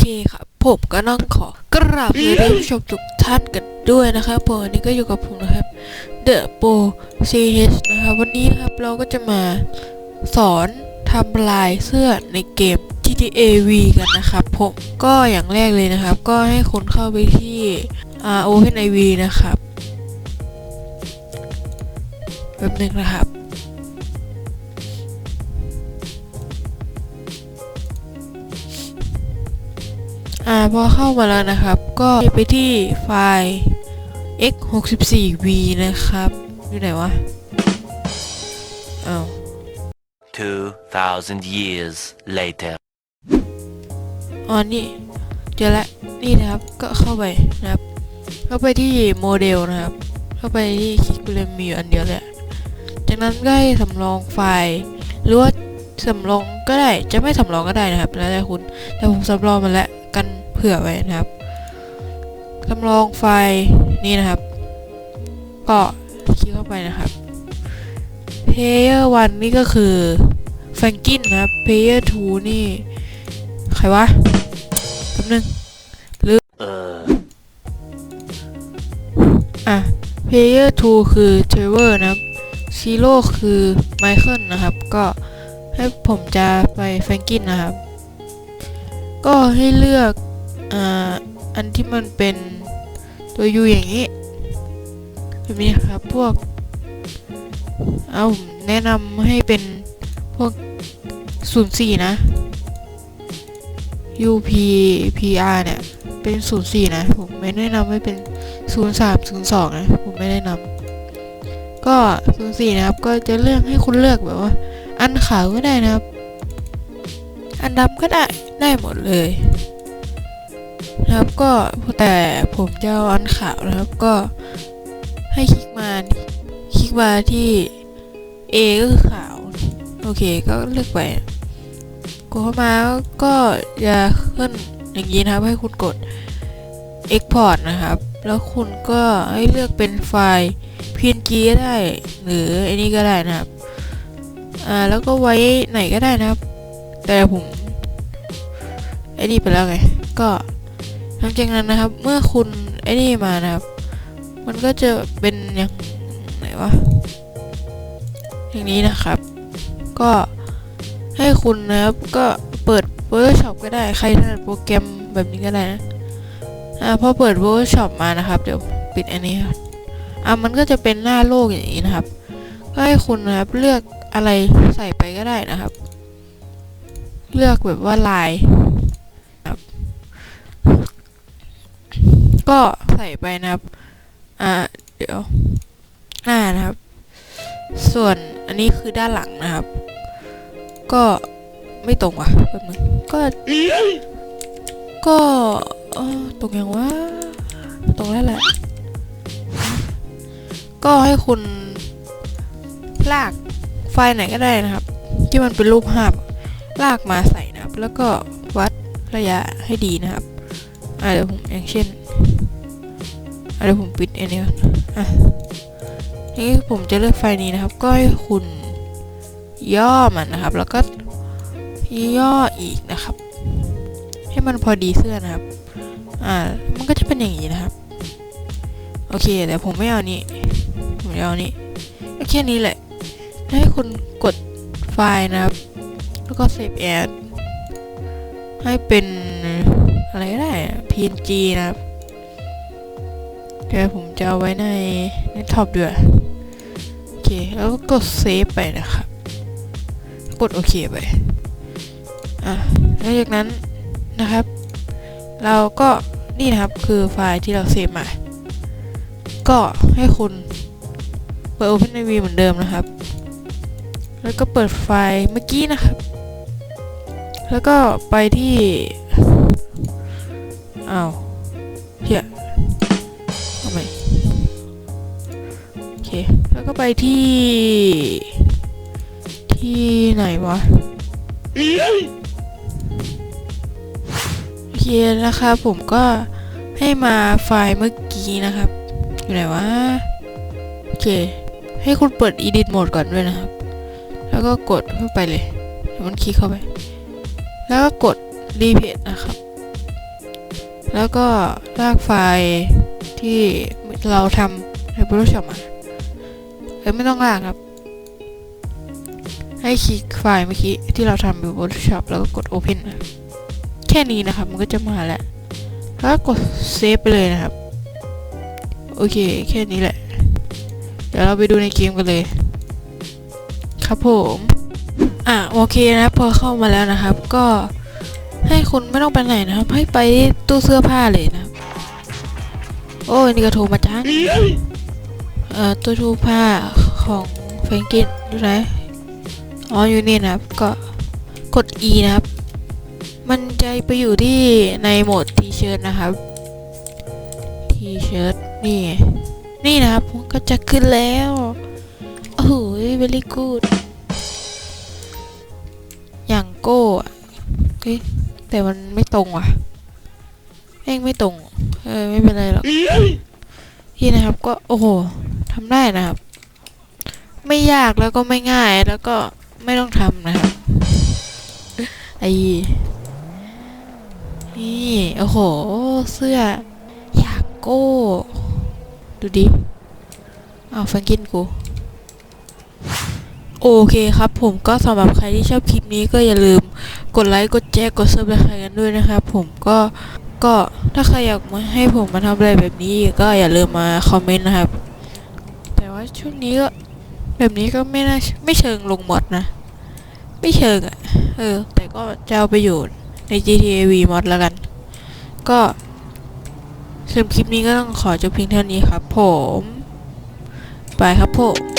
เคครับ ผมก็ต้องขอกราบลยท่านผู้ชมทุกท่านกันด้วยนะครับผมวันนี้ก็อยู่กับผมนะครับ The Pro CH นะครับวันนี้นะครับเราก็จะมาสอนทำลายเสื้อในเกม GTA V กันนะครับผมก็อย่างแรกเลยนะครับ ก็ให้คนเข้าไปที่ OpenIV นะครับแป๊บนึงนะครับ อ่าพอเข้ามาแล้วนะครับ ก็ไปที่ไฟล์ x64v นะครับ อยู่ไหนวะอ้าว2,000 years later. อ๋อนี่เจอละนี่นะครับก็เข้าไปนะครับ เข้าไปที่โมเดลนะครับ เข้าไปที่คลิกเลยมีอยู่อันเดียวแหละจากนั้นก็ให้สำรองไฟล์หรือว่าสำรองก็ได้จะไม่สำรองก็ได้นะครับ แล้วแต่คุณแต่ผมสำรองมาแล้วกันเผื่อไว้นะครับสำรองไฟล์นี่นะครับ ก็คลิกเข้าไปนะครับ Player 1 นี่ก็คือแฟงกินนะครับ Player 2 นี่ ใครวะแป๊บนึง Uh. อะ Player 2 คือ Trevor นะครับ Zero คือ Michael นะครับ ก็ให้ผมจะไปแฟงกินนะครับ ก็ให้เลือก อ่าอันที่มันเป็นตัว U อย่างนี้แบบนี้ครับพวกเอาแนะนำให้เป็นพวก04นย์นะ UP PR เนี่ย เป็น04นย์นะ ผมไม่แนะนำให้เป็น03 02นย์สองนะ ผมไม่แนะนำก็04นะครับ ก็จะเลือกให้คุณเลือกแบบว่า อันขาวก็ได้นะครับ อันดำก็ได้ได้หมดเลย นะครับก็แต่ผมจะเอาอันขาวนะครับก็ให้คลิกมาคลิกมาที่ A ก็คือขาว โอเคก็เลือกไปกดเข้ามาก็จะขึ้นอย่างนี้นะครับ ให้คุณกด Export นะครับ แล้วคุณก็ให้เลือกเป็นไฟล์ PNG ก็ได้ หรืออ้นี่ก็ได้นะครับอ่าแล้วก็ไว้ไหนก็ได้นะครับ แต่ผมไอ้นี่ไปแล้วไง ก็ หลังจากนั้นนะครับ เมื่อคุณไอ้นี่มานะครับ มันก็จะเป็นอย่างไหนวะอย่างนี้นะครับ ก็ให้คุณนะครับก็เปิด Photoshop ก็ได้ใครถนัดโปรแกรมแบบนี้ก็ได้นะอ่าพอเปิด Photoshop มานะครับ เดี๋ยวปิดอันนี้ครับอ่ามันก็จะเป็นหน้าโลกอย่างนี้นะครับ ก็ให้คุณนะครับเลือกอะไรใส่ไปก็ได้นะครับ เลือกแบบว่าลาย ก็ใส่ไปนะครับ อ่า เดี๋ยว หน้านะครับ ส่วนอันนี้คือด้านหลังนะครับ ก็ไม่ตรงว่ะแป๊บนึงก็ ก็ตรงยังวะตรงแล้วแหละ ก็ให้คุณลากไฟล์ไหนก็ได้นะครับ ที่มันเป็นรูปภาพลากมาใส่นะครับ แล้วก็วัดระยะให้ดีนะครับอ่าเดี๋ยวผมอย่างเช่น เดี๋ยวผมปิดอันนี้ก่อนอะนี่ผมจะเลือกไฟล์นี้นะครับ ก็ให้คุณย่อมันนะครับ แล้วก็ย่ออีกนะครับ ให้มันพอดีเสื้อนะครับ อ่า มันก็จะเป็นอย่างนี้นะครับ โอเคแต่ผมไม่เอานี้ ผมจะเอานี้ก็แค่นี้แหละ ให้คุณกดไฟล์นะครับ แล้วก็ save as ให้เป็นอะไรก็ได้ PNG นะครับ เดี๋ยวผมจะเอาไว้ในในท็อปด้วยโอเค แล้วก็กดเซฟไปนะครับกดโอเคไปอะแล้วจากนั้นนะครับ เราก็นี่นะครับคือไฟล์ที่เราเซฟมาก็ให้คุณเปิด OpenIV เหมือนเดิมนะครับ แล้วก็เปิดไฟล์เมื่อกี้นะครับ แล้วก็ไปที่ อ้าวเฮีย แล้วก็ไปที่ ที่ไหนวะโอเคนะครับผมก็ให้มาไฟล์เมื่อกี้นะครับ อยู่ไหนวะ โอเค ให้คุณเปิด edit mode ก่อนด้วยนะครับ แล้วก็กดเข้าไปเลยมันคลิกเข้าไป แล้วก็กด repeat นะครับ แล้วก็ลากไฟล์ที่เราทำใน Photoshop มา เอ้ยไม่ต้องลากครับ ให้คลิกไฟล์เมื่อกี้ที่เราทำใน Photoshop แล้วก็กด Open นะแค่นี้นะครับ มันก็จะมาแล้วแล้วกดเซฟไปเลยนะครับ โอเค แค่นี้แหละ เดี๋ยวเราไปดูในเกมกันเลย ครับผม อะโอเคนะพอเข้ามาแล้วนะครับ ก็ให้คุณไม่ต้องไปไหนนะครับ ให้ไปตู้เสื้อผ้าเลยนะครับ โอ้ยนี่ก็โทรมาจัง ตู้เสื้อผ้าของแฟรงกินดูไหนอ๋ออยู่นี่นะครับ ก็กด E นะครับ มันจะไปอยู่ที่ในโหมดทีเชิร์ตนะครับทีเชิร์ตนี่ นี่นะครับมันก็จะขึ้นแล้ว โอ้โห very good อย่างโก้เฮ้ยแต่มันไม่ตรงว่ะแม่งไม่ตรง เออ ไม่เป็นไรหรอก ที่นะครับก็ โอ้โห ทำได้นะครับ ไม่ยากแล้วก็ไม่ง่ายแล้วก็ไม่ต้องทำนะครับไอ้นี่โอ้โห เสื้ออยากโก้ ดูดิอ้าวฟังกินกู โอเคครับผมก็สำหรับใครที่ชอบคลิปนี้ก็อย่าลืมกดไลค์ กดแชร์กดซับสไครต์กันด้วยนะครับผมก็ก็ถ้าใครอยากมาให้ผมมาทำอะไรแบบนี้ก็อย่าลืมมาคอมเมนต์นะครับ ช่วงนี้ก็แบบนี้ก็ไม่น่าไม่เชิงลงมอดนะ ไม่เชิงอะ่ะ เออ แต่ก็จะเอาไปอยู่ใน GTA V mod แล้วกัน ก็สำหรับคลิปนี้ก็ต้องขอจบเพียงเท่านี้ครับผม ไปครับผม